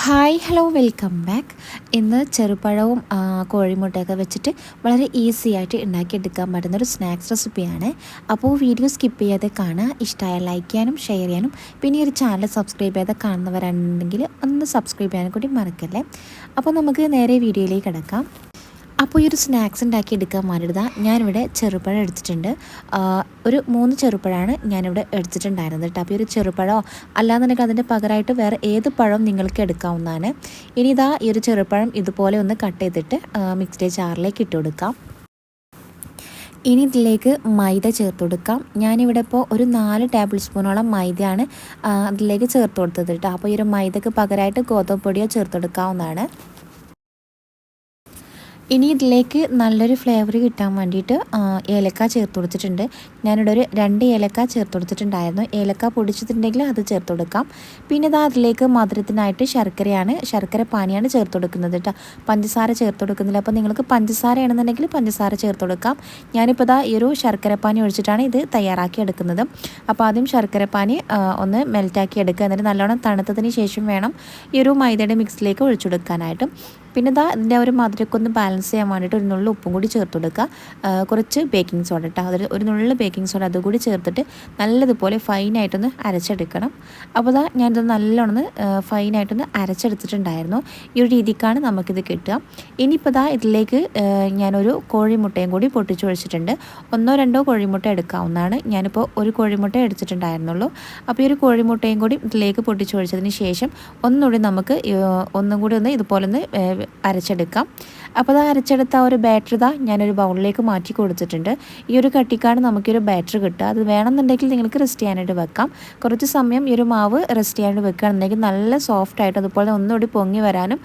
Hi hello welcome back ഇന്ന് ചെറുപഴവും കോഴിമുട്ടയൊക്കെ വെച്ചിട്ട് വളരെ ഈസി ആയിട്ട് ഉണ്ടാക്കിയെടുക്കാൻ പറ്റുന്ന ഒരു സ്നാക്സ് റെസിപ്പിയാണ് അപ്പോൾ വീഡിയോ സ്കിപ്പ് ചെയ്യാതെ കാണുക. ഇഷ്ടമായ ലൈക്ക് ചെയ്യാനും ഷെയർ ചെയ്യാനും പിന്നെ ഒരു ചാനൽ സബ്സ്ക്രൈബ് ചെയ്യാതെ കാണുന്നവരാണെന്നുണ്ടെങ്കിൽ ഒന്ന് സബ്സ്ക്രൈബ് ചെയ്യാനും കൂടി മറക്കല്ലേ? അപ്പോൾ നമുക്ക് നേരെ വീഡിയോയിലേക്ക് കിടക്കാം. അപ്പോൾ ഈ ഒരു സ്നാക്സ് ഉണ്ടാക്കി എടുക്കാൻ വേണ്ടിയിട്ട് ഞാനിവിടെ ചെറുപഴം എടുത്തിട്ടുണ്ട്. ഒരു മൂന്ന് ചെറുപഴമാണ് ഞാനിവിടെ എടുത്തിട്ടുണ്ടായിരുന്നത് കേട്ടോ. അപ്പോൾ ഈ ഒരു ചെറുപഴമോ അല്ലാന്നുണ്ടെങ്കിൽ അതിന്റെ പകരമായിട്ട് വേറെ ഏത് പഴം നിങ്ങൾക്ക് എടുക്കാവുന്നതാണ്. ഇനി ഇതാ ഈ ഒരു ചെറുപഴം ഇതുപോലെ ഒന്ന് കട്ട് ചെയ്തിട്ട് മിക്സ്ഡ് ജാറിലേക്ക് ഇട്ട് കൊടുക്കാം. ഇനി ഇതിലേക്ക് മൈദ ചേർത്ത് കൊടുക്കാം. ഞാനിവിടെ ഇപ്പോൾ ഒരു നാല് ടേബിൾ സ്പൂണോളം മൈദയാണ് അതിലേക്ക് ചേർത്ത് കൊടുത്തത് കേട്ടോ. അപ്പോൾ ഈ ഒരു മൈദക്ക് പകരമായിട്ട് ഗോതമ്പ് പൊടിയോ ചേർത്ത് കൊടുക്കാവുന്നതാണ്. ഇനി ഇതിലേക്ക് നല്ലൊരു ഫ്ലേവർ കിട്ടാൻ വേണ്ടിയിട്ട് ഏലക്ക ചേർത്ത് കൊടുത്തിട്ടുണ്ട്. ഞാനിവിടെ ഒരു രണ്ട് ഏലക്ക ചേർത്ത് കൊടുത്തിട്ടുണ്ടായിരുന്നു. ഏലക്ക പൊടിച്ചിട്ടുണ്ടെങ്കിൽ അത് ചേർത്ത് കൊടുക്കാം. പിന്നെ ഇതാ അതിലേക്ക് മധുരത്തിനായിട്ട് ശർക്കരയാണ് ശർക്കര പാനിയാണ് ചേർത്ത് കൊടുക്കുന്നത് കേട്ടോ പഞ്ചസാര ചേർത്ത് കൊടുക്കുന്നില്ല. അപ്പോൾ നിങ്ങൾക്ക് പഞ്ചസാര ആണെന്നുണ്ടെങ്കിൽ പഞ്ചസാര ചേർത്ത് കൊടുക്കാം. ഞാനിപ്പോൾ ഇതാ ഈ ഒരു ശർക്കര പാനി ഒഴിച്ചിട്ടാണ് ഇത് തയ്യാറാക്കി എടുക്കുന്നത്. അപ്പോൾ ആദ്യം ശർക്കര പാനി ഒന്ന് മെൽറ്റാക്കി എടുക്കുക. എന്നിട്ട് നല്ലോണം തണുത്തതിന് ശേഷം വേണം ഈ ഒരു മൈദയുടെ മിക്സിലേക്ക് ഒഴിച്ചെടുക്കാനായിട്ട് പിന്നെ ഇതാ ഇതിന്റെ ഒരു മധുരമൊക്കെ ഒന്ന് ബാലൻസ് ചെയ്യാൻ വേണ്ടിയിട്ട് ഒരു നുള്ളിൽ ഉപ്പും കൂടി ചേർത്ത് കൊടുക്കുക. കുറച്ച് ബേക്കിംഗ് സോഡ ഇട്ടാൽ അതിൽ ഒരു നുള്ളിൽ ബേക്കിംഗ് സോഡ അതുകൂടി ചേർത്തിട്ട് നല്ലതുപോലെ ഫൈനായിട്ടൊന്ന് അരച്ചെടുക്കണം. അപ്പോൾ ഇതാ ഞാനിത് നല്ലോണം ഫൈനായിട്ടൊന്ന് അരച്ചെടുത്തിട്ടുണ്ടായിരുന്നു. ഈ ഒരു രീതിക്കാണ് നമുക്കിത് കിട്ടുക. ഇനിയിപ്പോൾ ഇതാ ഇതിലേക്ക് ഞാനൊരു കോഴിമുട്ടയും കൂടി പൊട്ടിച്ചു ഒഴിച്ചിട്ടുണ്ട്. ഒന്നോ രണ്ടോ കോഴിമുട്ട എടുക്കാവുന്നതാണ്. ഞാനിപ്പോൾ ഒരു കോഴിമുട്ട എടുത്തിട്ടുണ്ടായിരുന്നുള്ളൂ. അപ്പോൾ ഈ ഒരു കോഴിമുട്ടയും കൂടി ഇതിലേക്ക് പൊട്ടിച്ചു ഒഴിച്ചതിന് ശേഷം ഒന്നുകൂടി നമുക്ക് ഒന്നും കൂടി ഒന്ന് ഇതുപോലെ ഒന്ന് അരച്ചെടുക്കാം. അപ്പോൾ അത് അരച്ചെടുത്ത ആ ഒരു ബാറ്റർ ഇതാ ഞാനൊരു ബൗളിലേക്ക് മാറ്റി കൊടുത്തിട്ടുണ്ട്. ഈ ഒരു കട്ടിക്കാണ് നമുക്കൊരു ബാറ്റർ കിട്ടുക. അത് വേണമെന്നുണ്ടെങ്കിൽ നിങ്ങൾക്ക് റെസ്റ്റ് ചെയ്യാനായിട്ട് വെക്കാം. കുറച്ച് സമയം ഈ ഒരു മാവ് റെസ്റ്റ് ചെയ്യാനായിട്ട് വെക്കുകയാണെന്നുണ്ടെങ്കിൽ നല്ല സോഫ്റ്റ് ആയിട്ട് അതുപോലെ ഒന്നുകൂടി പൊങ്ങി വരാനും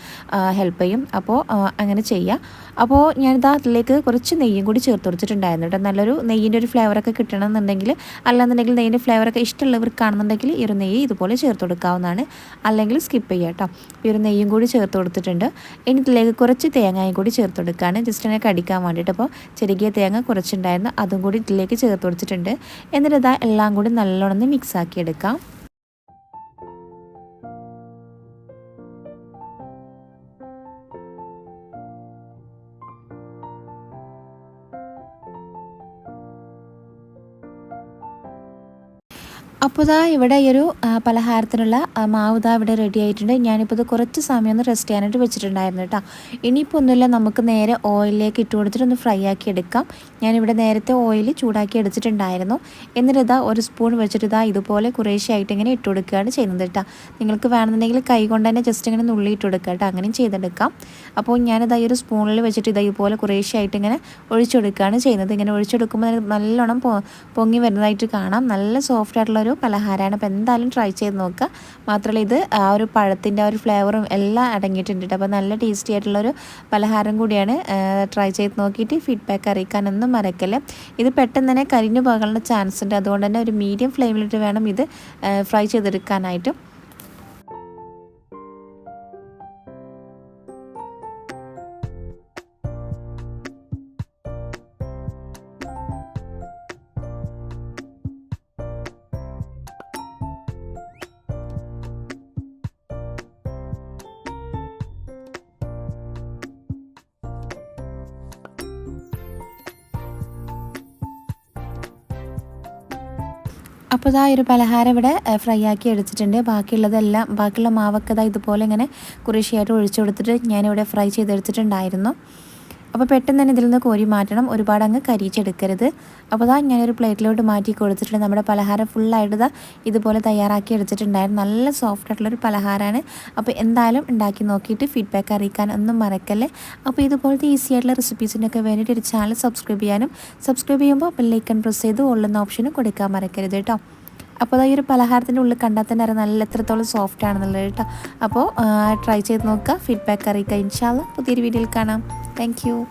ഹെൽപ്പ് ചെയ്യും. അപ്പോൾ അങ്ങനെ ചെയ്യാം. അപ്പോൾ ഞാനിതാ അതിലേക്ക് കുറച്ച് നെയ്യും കൂടി ചേർത്ത് കൊടുത്തിട്ടുണ്ടായിരുന്നു കേട്ടോ. നല്ലൊരു നെയ്യിന്റെ ഒരു ഫ്ലേവറൊക്കെ കിട്ടണമെന്നുണ്ടെങ്കിൽ അല്ലാന്നുണ്ടെങ്കിൽ നെയ്യിന്റെ ഫ്ലേവറൊക്കെ ഇഷ്ടമുള്ളവർക്കാണെന്നുണ്ടെങ്കിൽ ഈ ഒരു നെയ്യ് ഇതുപോലെ ചേർത്ത് കൊടുക്കാവുന്നതാണ്. അല്ലെങ്കിൽ സ്കിപ്പ് ചെയ്യാം കേട്ടോ. ഈ ഒരു നെയ്യും കൂടി ചേർത്ത് കൊടുത്തിട്ടുണ്ട്. ഇനി ഇതിലേക്ക് കുറച്ച് തേങ്ങയും കൂടി ചേർത്ത് കൊടുക്കുകയാണ്. ജസ്റ്റ് എന്നെ കടിക്കാൻ വേണ്ടിയിട്ട് അപ്പോൾ ചെറുകിയ തേങ്ങ കുറച്ചുണ്ടായിരുന്നു. അതും കൂടി ഇതിലേക്ക് ചേർത്ത് കൊടുത്തിട്ടുണ്ട്. എന്നിട്ട് ഇതാ എല്ലാം കൂടി നല്ലോണം മിക്സ് ആക്കി അപ്പോൾ ഇതാ ഇവിടെ ഈ ഒരു പലഹാരത്തിനുള്ള മാവ് ഇതാ ഇവിടെ റെഡി ആയിട്ടുണ്ട്. ഞാനിപ്പോൾ ഇത് കുറച്ച് സമയം ഒന്ന് റെസ്റ്റ് ചെയ്യാനായിട്ട് വെച്ചിട്ടുണ്ടായിരുന്നു കേട്ടോ. ഇനിയിപ്പോൾ ഒന്നുമില്ല നമുക്ക് നേരെ ഓയിലിലേക്ക് ഇട്ട് കൊടുത്തിട്ട് ഒന്ന് ഫ്രൈ ആക്കി എടുക്കാം. ഞാനിവിടെ നേരത്തെ ഓയിൽ ചൂടാക്കി എടുത്തിട്ടുണ്ടായിരുന്നു. എന്നിട്ട് ഇതാ ഒരു സ്പൂൺ വെച്ചിട്ട് ഇതാ ഇതുപോലെ കുറേശ്ശായിട്ട് ഇങ്ങനെ ഇട്ട് കൊടുക്കുകയാണ് ചെയ്യുന്നത് കേട്ടോ. നിങ്ങൾക്ക് വേണമെന്നുണ്ടെങ്കിൽ കൈ കൊണ്ട് തന്നെ ജസ്റ്റ് ഇങ്ങനെ നുള്ളി ഇട്ട് കൊടുക്കുക കേട്ടോ. അങ്ങനെയും ചെയ്തെടുക്കാം. അപ്പോൾ ഞാനിതാ ഈ ഒരു സ്പൂണിൽ വെച്ചിട്ട് ഇതാ ഇതുപോലെ കുറേശ്ശെയായിട്ട് ഇങ്ങനെ ഒഴിച്ചെടുക്കുകയാണ് ചെയ്യുന്നത്. ഇങ്ങനെ ഒഴിച്ചെടുക്കുമ്പോൾ നല്ലോണം പൊങ്ങി വരുന്നതായിട്ട് കാണാം. നല്ല സോഫ്റ്റ് ആയിട്ടുള്ള ഒരു പലഹാരമാണ്. അപ്പോൾ എന്തായാലും ട്രൈ ചെയ്ത് നോക്കുക മാത്രമല്ല ഇത് ആ ഒരു പഴത്തിന്റെ ആ ഒരു ഫ്ലേവറും എല്ലാം അടങ്ങിയിട്ടുണ്ട് അപ്പോൾ നല്ല ടേസ്റ്റി ആയിട്ടുള്ളൊരു പലഹാരം കൂടിയാണ് ട്രൈ ചെയ്ത് നോക്കിയിട്ട് ഫീഡ്ബാക്ക് അറിയിക്കാനൊന്നും മറക്കല്ലേ. ഇത് പെട്ടെന്ന് തന്നെ കരിഞ്ഞു പോകാനുള്ള ചാൻസ് ഉണ്ട്. അതുകൊണ്ട് തന്നെ ഒരു മീഡിയം ഫ്ലെയിമിലിട്ട് വേണം ഇത് ഫ്രൈ ചെയ്തെടുക്കാനായിട്ടും. അപ്പോൾ ഇതാ ഒരു പലഹാരം ഇവിടെ ഫ്രൈ ആക്കി എടുത്തിട്ടുണ്ട്. ബാക്കിയുള്ളതെല്ലാം ബാക്കിയുള്ള മാവൊക്കെ ഇതാ ഇതുപോലെ ഇങ്ങനെ കുറേശ്ശിയായിട്ട് ഒഴിച്ചു കൊടുത്തിട്ട് ഞാനിവിടെ ഫ്രൈ ചെയ്തെടുത്തിട്ടുണ്ടായിരുന്നു. അപ്പോൾ പെട്ടെന്ന് തന്നെ ഇതിൽ നിന്ന് കോരി മാറ്റണം. ഒരുപാട് അങ്ങ് കരിച്ചെടുക്കരുത് അപ്പോൾ അതാ ഞാനൊരു പ്ലേറ്റിലോട്ട് മാറ്റി കൊടുത്തിട്ടുണ്ട്. നമ്മുടെ പലഹാരം ഫുള്ളായിട്ട് ഇതാ ഇതുപോലെ തയ്യാറാക്കി എടുത്തിട്ടുണ്ടായിരുന്നു. നല്ല സോഫ്റ്റ് ആയിട്ടുള്ള ആയിട്ടുള്ളൊരു പലഹാരമാണ് അപ്പോൾ എന്തായാലും ഉണ്ടാക്കി നോക്കിയിട്ട് ഫീഡ്ബാക്ക് അറിയിക്കാൻ ഒന്നും മറക്കല്ലേ. അപ്പോൾ ഇതുപോലത്തെ ഈസി ആയിട്ടുള്ള റെസിപ്പീസിനൊക്കെ വേണ്ടിയിട്ട് ഒരു ചാനൽ സബ്സ്ക്രൈബ് ചെയ്യാനും സബ്സ്ക്രൈബ് ചെയ്യുമ്പോൾ ബെല്ലൈക്കൺ പ്രസ് ചെയ്ത് ഉള്ളുന്ന ഓപ്ഷനും കൊടുക്കാൻ മറക്കരുത് കേട്ടോ. അപ്പോൾ ഈ ഒരു പലഹാരത്തിന്റെ ഉള്ളിൽ കണ്ടാൽ തന്നെ അറിയാം നല്ല എത്രത്തോളം സോഫ്റ്റ് ആണെന്നുള്ളത് കേട്ടോ. അപ്പോൾ ട്രൈ ചെയ്ത് നോക്കുക. ഫീഡ്ബാക്ക് അറിയിക്കുക. ഇൻഷാല്ല പുതിയൊരു വീഡിയോയിൽ കാണാം. Thank you.